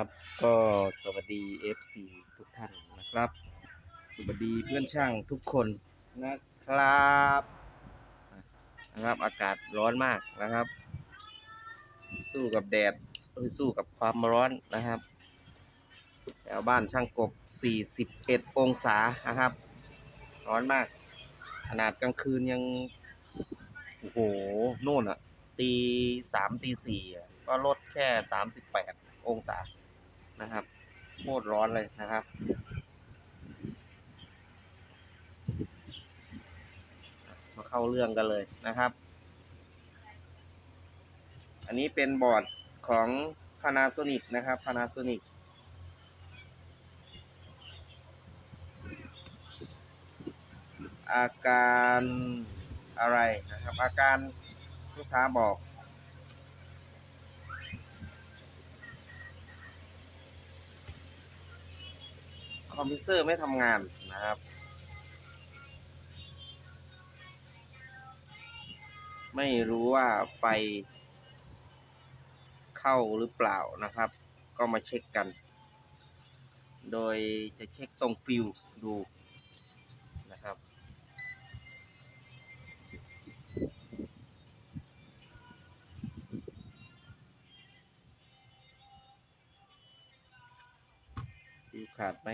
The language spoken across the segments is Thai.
ครับก็สวัสดี FC ทุกท่านนะครับ สวัสดีเพื่อนช่างทุกคนนะครับนะครับอากาศร้อนมากนะครับ สู้กับแดดสู้กับความร้อนนะครับแถวบ้านช่างกบ 41 องศานะครับ ร้อนมาก ขนาดกลางคืนยัง โอ้โห โน่นอะตีสามตีสี่ก็ลดแค่สามสิบแปดองศา นะครับโคตรร้อนเลยนะครับ มาเข้าเรื่องกันเลยนะครับ อันนี้เป็นบอร์ดของ Panasonic นะครับ Panasonic อาการอะไรนะครับ อาการลูกค้าบอก คอมพิวเซอร์ไม่ทำงานนะครับ ไม่รู้ว่าไฟเข้าหรือเปล่านะครับ ก็มาเช็คกัน โดยจะเช็คตรงฟิวดูนะครับฟิวขาดไหม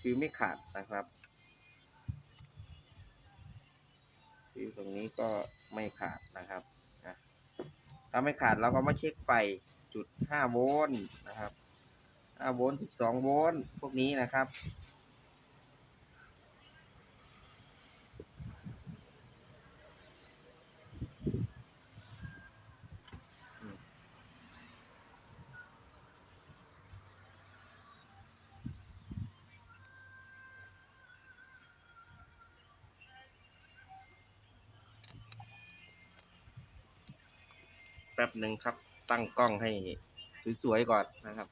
คือไม่ขาดนะครับ คือตรงนี้ก็ไม่ขาดนะครับนะถ้าไม่ขาดเราก็มาเช็คไฟจุด5โวลต์นะครับ5โวลต์12โวลต์พวกนี้นะครับ ป๊บหนึ่งครับ ตั้งกล้องให้สวยๆก่อนนะครับ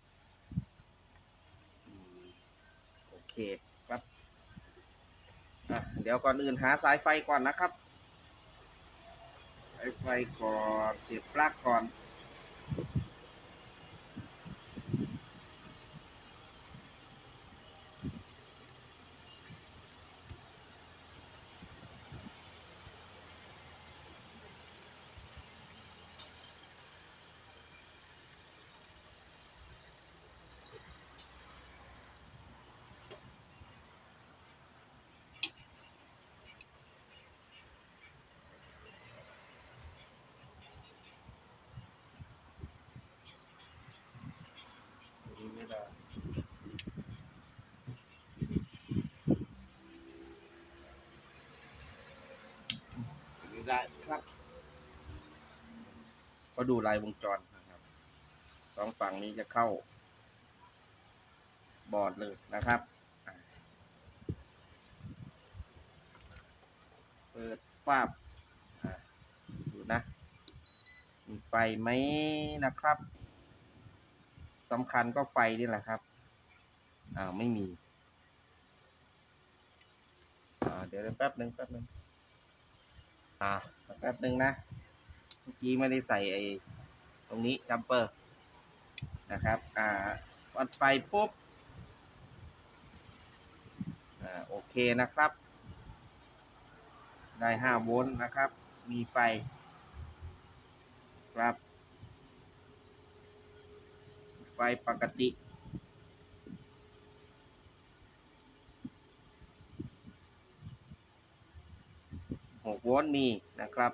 โอเคครับอะเดี๋ยวก่อนอื่นหาสายไฟก่อนนะครับสายไฟก่อนเสียบปลั๊กก่อน ได้ครับ ก็ดูลายวงจรนะครับสองฝั่งนี้จะเข้า บอร์ดเลยนะครับเปิดปาบดูนะ มีไฟไหมนะครับสำคัญก็ไฟนี่แหละครับอ่าไม่มี อ่า เดี๋ยวแป๊บหนึ่งแป๊บหนึ่ง อ่าแป๊บหนึ่งนะ เมื่อกี้ไม่ได้ใส่ไอ้ตรงนี้จัมเปอร์นะครับ อ่าวัดไฟปุ๊บ อ่า โอเคนะครับ ได้ห้าโวลต์นะครับ มีไฟ ครับ ไฟปกติ หกโวลต์มีนะครับ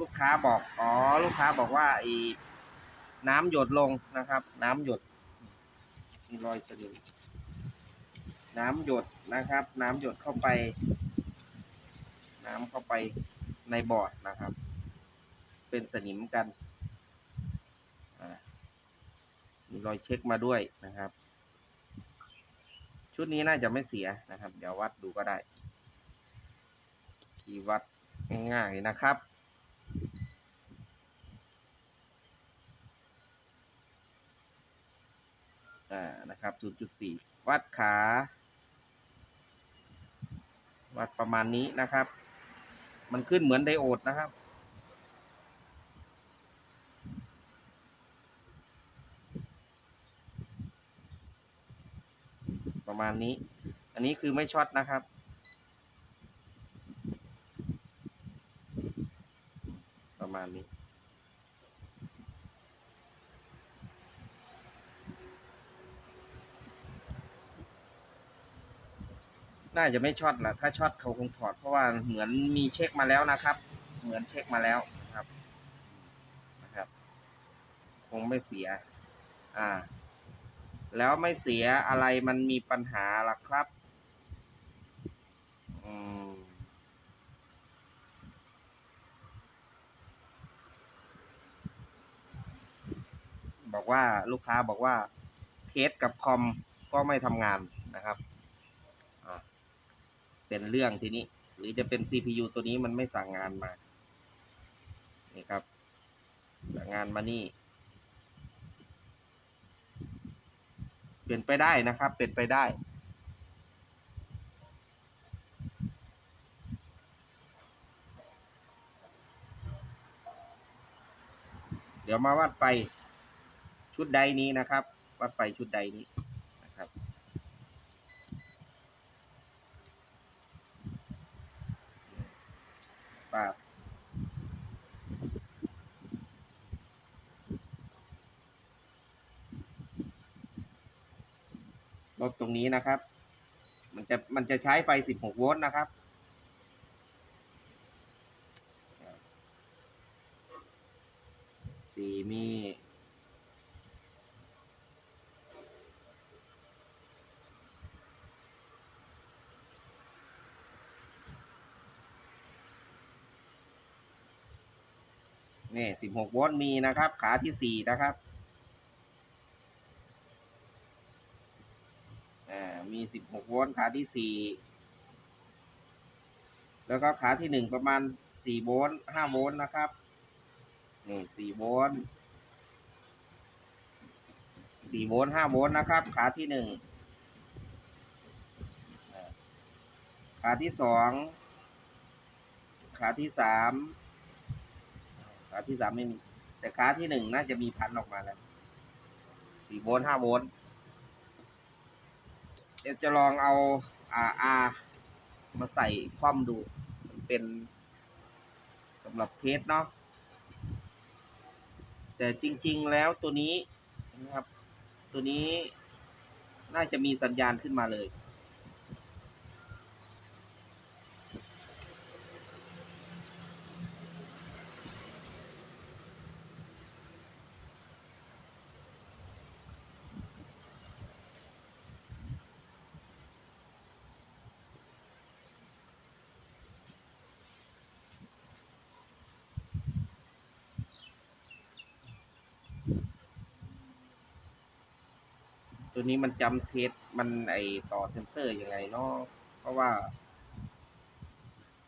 ลูกค้าบอก อ๋อ ลูกค้าบอกว่าอ้น้ำหยดลงนะครับ น้ำหยดมีรอยสนิมน้ำหยดนะครับ น้ำหยดเข้าไป น้ำเข้าไปในบอร์ดนะครับ เป็นสนิมกันมีรอยเช็คมาด้วยนะครับ ชุดนี้น่าจะไม่เสียนะครับ เดี๋ยววัดดูก็ได้ ที่วัดง่ายๆนะครับ อ่า นะครับ 0.4 วัดขา วัดประมาณนี้นะครับ มันขึ้นเหมือนไดโอดนะครับประมาณนี้ อันนี้คือไม่ช็อตนะครับ ประมาณนี้ น่าจะไม่ช็อตแหละถ้าช็อตเขาคงถอด เพราะว่าเหมือนมีเช็คมาแล้วนะครับ เหมือนเช็คมาแล้วนะครับนะครับ คงไม่เสีย อ่า แล้วไม่เสียอะไรมันมีปัญหาล่ะครับ อืม บอก ว่าลูกค้าบอกว่าเทสกับคอมก็ไม่ทำงานนะครับอ่าเป็นเรื่องทีนี้ หรือจะเป็น CPU ตัวนี้มันไม่สั่งงานมา นี่ครับ สั่งงานมานี่ เป็นไปได้นะครับ เป็นไปได้เดี๋ยวมาวัดไฟ ชุดใดนี้นะครับวัดไฟชุดใดนี้นะครับ ปาบลดตรงนี้นะครับ มันจะมันจะใช้ไฟ 16 โวลต์นะครับ สี่มี นี่สิบหกโวลต์มีนะครับ ขาที่สี่นะครับอมีสิบหกโวลต์ขาที่สี่แล้วก็ขาที่หนึ่งประมาณสี่โวลต์ห้าโวลต์นะครับ นี่สี่โวลต์สี่โวลต์ห้าโวลต์นะครับ ขาที่หนึ่งขาที่สองขาที่สาม ขาที่สามไม่มี แต่ขาที่หนึ่งน่าจะมีพันออกมาแล้วสี่โวลต์ห้าโวลต์เดี๋ยวจะลองเอาอาอามาใส่คว่ำดู มันเป็นสำหรับเทสเนาะแต่จริง ๆ แล้วตัวนี้นะครับ ตัวนี้น่าจะมีสัญญาณขึ้นมาเลย ตัวนี้มันจำเทสมันไอต่อเซนเซอร์ยังไงเนาะเพราะว่า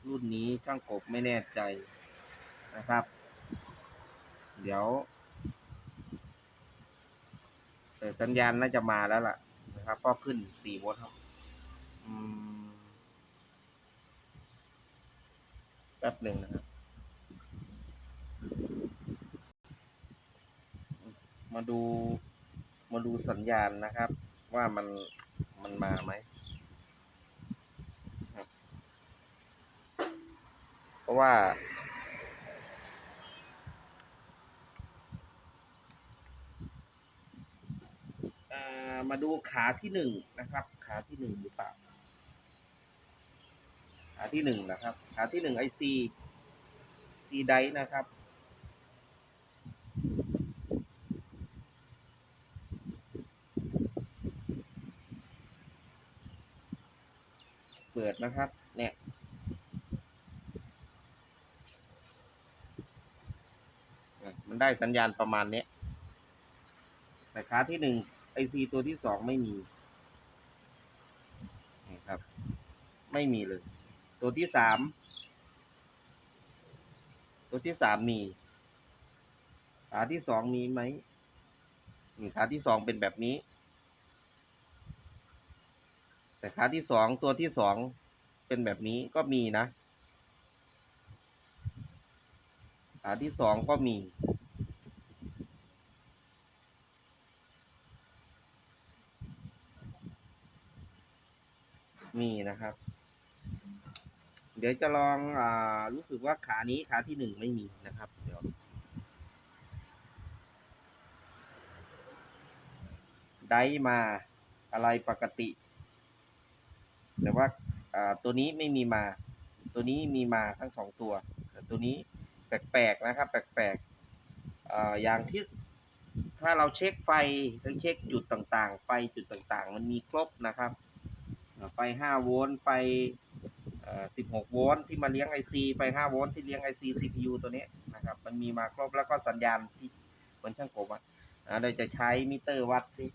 รุ่นนี้ช่างกบไม่แน่ใจนะครับ เดี๋ยวแต่สัญญาณน่าจะมาแล้วล่ะนะครับก็ขึ้นสี่โวลต์ครับอืมแป๊บหนึ่งนะครับ มาดู มาดูสัญญาณนะครับ ว่ามันมันมาไหมเพราะว่าเอ่อมาดูขาที่หนึ่งนะครับ ขาที่หนึ่งหรือเปล่าขาที่หนึ่งนะครับ ขาที่หนึ่งไอซีซีไดนะครับ ดนะครับ เนี่ยมันได้สัญญาณประมาณนี้แต่ขาที่หนึ่งไอซีตัวที่สองไม่มีนี่ครับ ไม่มีเลย ตัวที่สามตัวที่สามมี ขาที่สองมีไหมขาที่สองเป็นแบบนี้ แต่ขาที่สองตัวที่สอง เป็นแบบนี้ก็มีนะขาที่สองก็มี มีนะครับ เดี๋ยวจะลองอ่ารู้สึกว่าขานี้ขาที่หนึ่งไม่มีนะครับ เดี๋ยว ได้มาอะไรปกติ แต่ว่า อ่าตัวนี้ไม่มีมา ตัวนี้มีมาทั้งสองตัว ตัวนี้แปลกๆนะครับ แปลกๆอ่าอย่างที่ถ้าเราเช็คไฟหรือเช็คจุดต่างๆ ไฟจุดต่างๆ มันมีครบนะครับ ไฟ 5 โวลต์ ไฟ 16 โวลต์ที่มาเลี้ยง IC ไฟ 5 โวลต์ที่เลี้ยง IC CPU ตัวนี้นะครับ มันมีมาครบแล้วก็สัญญาณที่เหมือนช่างกบอะเราจะใช้มิเตอร์วัดสิ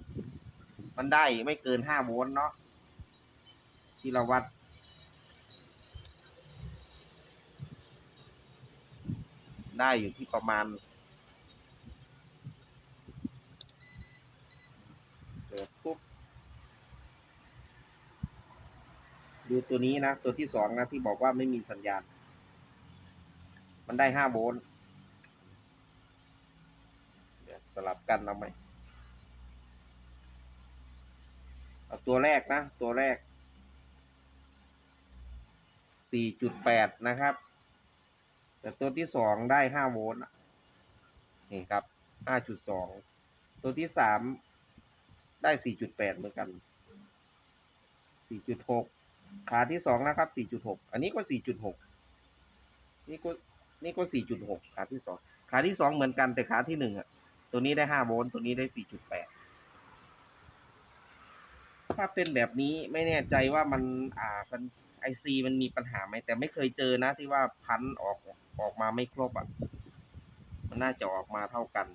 มันได้ไม่เกิน 5 โวลต์เนาะ ที่เราวัด ได้อยู่ที่ประมาณเปิดปุ๊บดูตัวนี้นะ ตัวที่สองนะ ที่บอกว่าไม่มีสัญญาณ มันได้ห้าโวลต์สลับกันเอาไหมเอาตัวแรกนะ ตัวแรกสี่จุดแปดนะครับ แต่ตัวที่สองได้ห้าโวลต์นี่ครับห้าจุดสองตัวที่สามได้สี่จุดแปดเหมือนกันสี่จุดหกขาที่สองนะครับสี่จุดหกอันนี้ก็สี่จุดหกนี่ก็นี่ก็สี่จุดหกขาที่สองขาที่สองเหมือนกันแต่ขาที่หนึ่งอะ ตัวนี้ได้ห้าโวลต์ตัวนี้ได้สี่จุดแปดถ้าเป็นแบบนี้ไม่แน่ใจว่ามันอ่าไอซีมันมีปัญหาไหมแต่ไม่เคยเจอนะที่ว่าพันออก ออกมาไม่ครบอะ มันน่าจะออกมาเท่ากัน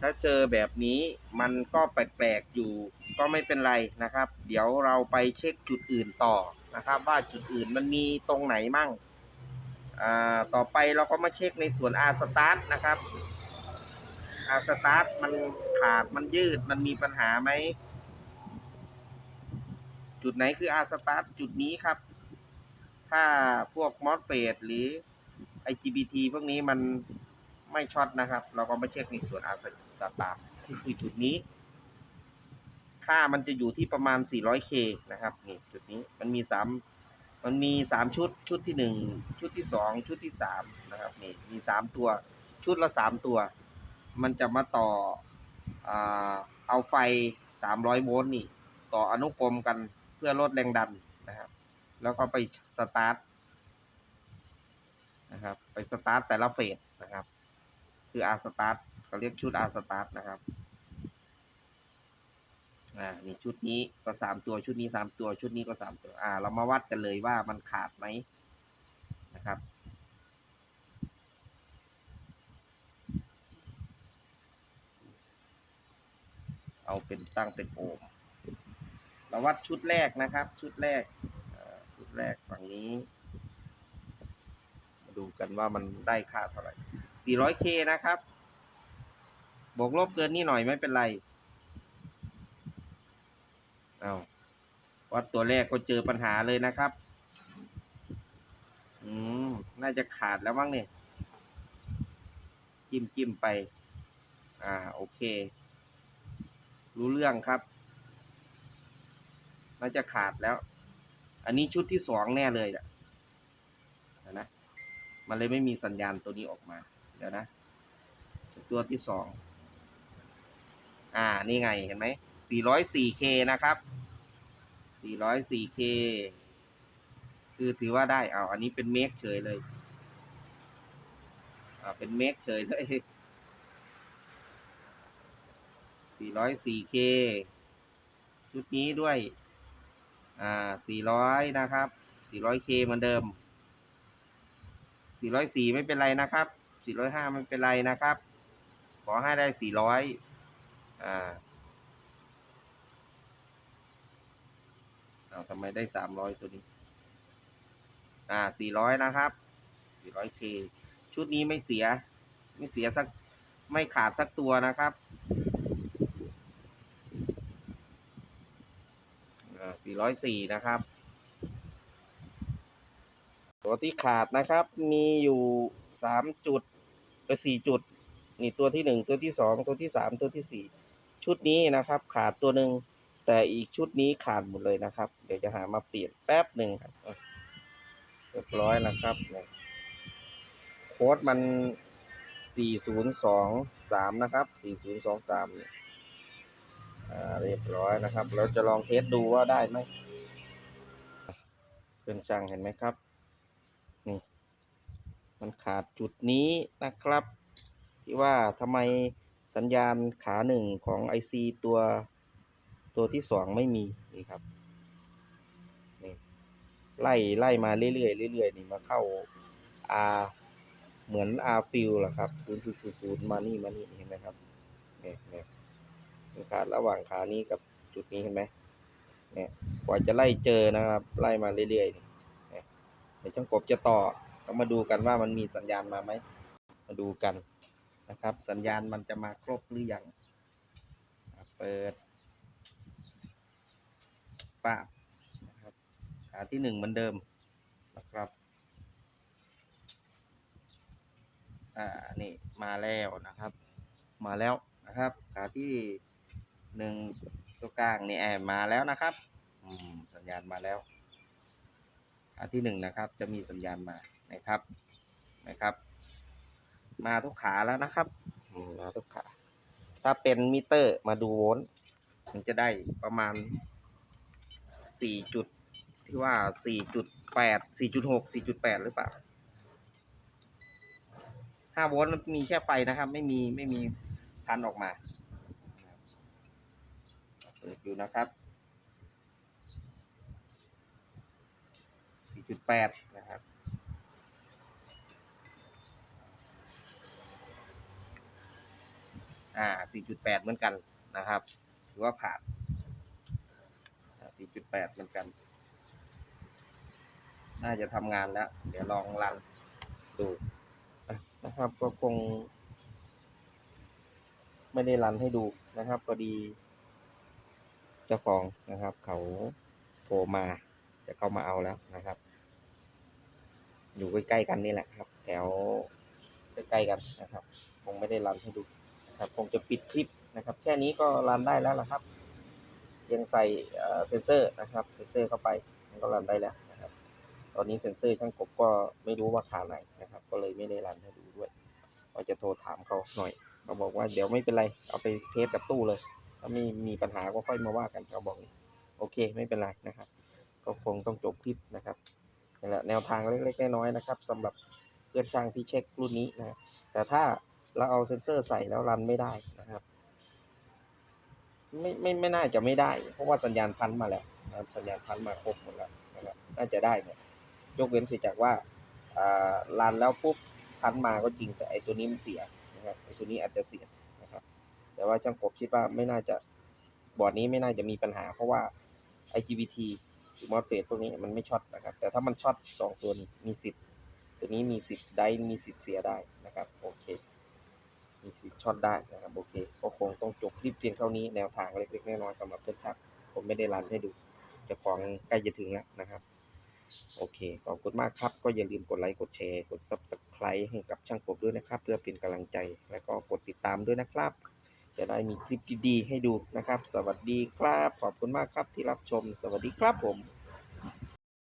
ถ้าเจอแบบนี้มันก็แปลกๆอยู่ก็ไม่เป็นไรนะครับ เดี๋ยวเราไปเช็คจุดอื่นต่อนะครับ ว่าจุดอื่นมันมีตรงไหนมั่งอ่าต่อไปเราก็มาเช็คในส่วน R start นะครับ R start มันขาดมันยืดมันมีปัญหาไหม จุดไหนคือ R start จุดนี้ครับ ถ้าพวก MOSFET หรือ IGBT พวกนี้มันไม่ช็อตนะครับ เราก็มาเช็คในส่วน R start ที่คือจุดนี้ ค่ามันจะอยู่ที่ประมาณ 400K นะครับนี่จุดนี้มันมี 3 มันมี 3 ชุดชุดที่ 1 ชุดที่ 2 ชุดที่ 3 นะครับนี่มี 3 ตัวชุดละ 3 ตัว มันจะมาต่ออาเอาไฟ 300 โวลต์นี่ ต่ออนุกรมกัน พื่อลดแรงดันนะครับ แล้วก็ไปสตาร์ทนะครับ ไปสตาร์ทแต่ละเฟสนะครับ คือ R start เขาเรียกชุด R start นะครับอ่านี่ชุดนี้ก็สามตัวชุดนี้สามตัวชุดนี้ก็สามตัวอ่า เรามาวัดกันเลยว่ามันขาดไหมนะครับเอาเป็นตั้งเป็นโอห์ม เราวัดชุดแรกนะครับ ชุดแรกชุดแรกฝั่งนี้ มาดูกันว่ามันได้ค่าเท่าไหร่ 400K นะครับ บวกลบเกินนี่หน่อยไม่เป็นไร เอาวัดตัวแรกก็เจอปัญหาเลยนะครับ อืม น่าจะขาดแล้วมั้งเนี่ย จิ้มจิ้มไป อ่า โอเค รู้เรื่องครับ น่าจะขาดแล้ว อันนี้ชุดที่สองแน่เลยอะเดี๋ยวนะมันเลยไม่มีสัญญาณตัวนี้ออกมา เดี๋ยวนะ ตัวที่สองอ่า นี่ไงเห็นไหม 404K นะครับ 404K คือถือว่าได้ เอา อันนี้เป็นเมกเฉยเลย อ่า เป็นเมกเฉยเลย 404K ชุดนี้ด้วย อ่า400นะครับ 400K เหมือนเดิม404ไม่เป็นไรนะครับ405ไม่เป็นไรนะครับ ขอให้ได้400อ่าเอาทำไมได้300ตัวนี้ อ่า400นะครับ 400K ชุดนี้ไม่เสีย ไม่เสียสัก ไม่ขาดสักตัวนะครับ 404 นะครับ ตัวที่ขาดนะครับ มีอยู่ 3 จุดเออ4จุด นี่ตัวที่ 1 ตัวที่ 2 ตัวที่ 3 ตัวที่ 4 ชุดนี้นะครับ ขาดตัวหนึ่งแต่อีกชุดนี้ขาดหมดเลยนะครับ เดี๋ยวจะหามาเปลี่ยนแป๊บหนึ่งครับเรียบร้อยนะครับโค้ดมัน 4023 นะครับ 4023 เรียบร้อยนะครับ เราจะลองเทสดูว่าได้ไหมเป็นช่างเห็นไหมครับ นี่ มันขาดจุดนี้นะครับ ที่ว่าทำไมสัญญาณขาหนึ่งของ IC ตัวตัวที่สองไม่มีนี่ครับนี่ไล่ไล่มาเรื่อยๆเรื่อยๆนี่มาเข้า R เหมือน R fill แหละครับศูนย์ศูนย์ศูนย์ศูนย์มานี่มานี่เห็นไหมครับเนี่ยเนี่ย มันขาดระหว่างขานี้กับจุดนี้เห็นไหมเนี่ยกว่าจะไล่เจอนะครับ ไล่มาเรื่อยๆเนี่ยเดี๋ยวช่างกบจะต่อเรามาดูกันว่ามันมีสัญญาณมาไหมมาดูกันนะครับ สัญญาณมันจะมาครบหรือยังเปิดปาบนะครับขาที่หนึ่งเหมือนเดิมนะครับอ่านี่มาแล้วนะครับ มาแล้วนะครับขาที่ หนึ่งตัวกลางนี่แอบมาแล้วนะครับอืมสัญญาณมาแล้วขาที่หนึ่งนะครับ จะมีสัญญาณมานะครับนะครับ มาทุกขาแล้วนะครับอืมาทุกขา ถ้าเป็นมิเตอร์มาดูโวลต์มันจะได้ประมาณสี่จุดที่ว่าสี่จุดแปดสี่จุดหกสี่จุดแปดหรือเปล่าห้าโวลต์มันมีแค่ไฟนะครับ ไม่มีไม่มีพันออกมา ปิดอยู่นะครับ 4.8 นะครับ อ่า 4.8 เหมือนกันนะครับ ถือว่าผ่านอ่า4.8 เหมือนกัน น่าจะทำงานแล้ว เดี๋ยวลองรันดูนะครับ ก็คง ไม่ได้รันให้ดูนะครับพอดี เจ้าของนะครับ เขาโทรมาจะเข้ามาเอาแล้วนะครับ อยู่ใกล้ๆกันนี่แหละครับ แถวใกล้ๆกันนะครับ คงไม่ได้รันให้ดูนะครับคงจะปิดคลิปนะครับ แค่นี้ก็รันได้แล้วละครับ ยังใส่เซนเซอร์นะครับเซนเซอร์เข้าไปมันก็รันได้แล้วนะครับ ตอนนี้เซนเซอร์ช่างกบก็ไม่รู้ว่าขาไหนนะครับ ก็เลยไม่ได้รันให้ดูด้วยก็จะโทรถามเขาหน่อยเขาบอกว่าเดี๋ยวไม่เป็นไรเอาไปเทสกับตู้เลย ถ้ามีมีปัญหาก็ค่อยมาว่ากันเขาบอกโอเคไม่เป็นไรนะครับ ก็คงต้องจบคลิปนะครับนี่แหละแนวทางเล็กๆน้อยๆนะครับสำหรับเพื่อนช่างที่เช็ครุ่นนี้นะแต่ถ้าเราเอาเซ็นเซอร์ใส่แล้วรันไม่ได้นะครับ ไม่ไม่ไม่น่าจะไม่ได้ เพราะว่าสัญญาณพันมาแล้วนะครับสัญญาณพันมาครบหมดแล้วนะครับน่าจะได้หมดยกเว้นเสียจากว่าอ่ารันแล้วปุ๊บพันมาก็จริงแต่ไอตัวนี้มันเสียนะครับไอตัวนี้อาจจะเสีย แต่ว่าช่างกบคิดว่าไม่น่าจะบอร์ดนี้ไม่น่าจะมีปัญหา เพราะว่า IGBT หรือมอสเฟตพวกนี้มันไม่ช็อตนะครับ แต่ถ้ามันช็อตสองตัวนี้มีสิทธิ์ ตัวนี้มีสิทธิ์ได้มีสิทธิ์เสียได้นะครับโอเค มีสิทธิ์ช็อตได้นะครับโอเคก็คงต้องจบคลิปเพียงเท่านี้แนวทางเล็กๆน้อยๆสำหรับเพื่อนชักผมไม่ได้รันให้ดูจะของใกล้จะถึงแล้วนะครับโอเค ขอบคุณมากครับ ก็อย่าลืมกดไลค์ กดแชร์ กด Subscribe ให้กับช่างกบด้วยนะครับ เพื่อเป็นกำลังใจ แล้วก็กดติดตามด้วยนะครับ จะได้มีคลิปดีๆให้ดูนะครับ สวัสดีครับ ขอบคุณมากครับที่รับชม สวัสดีครับผม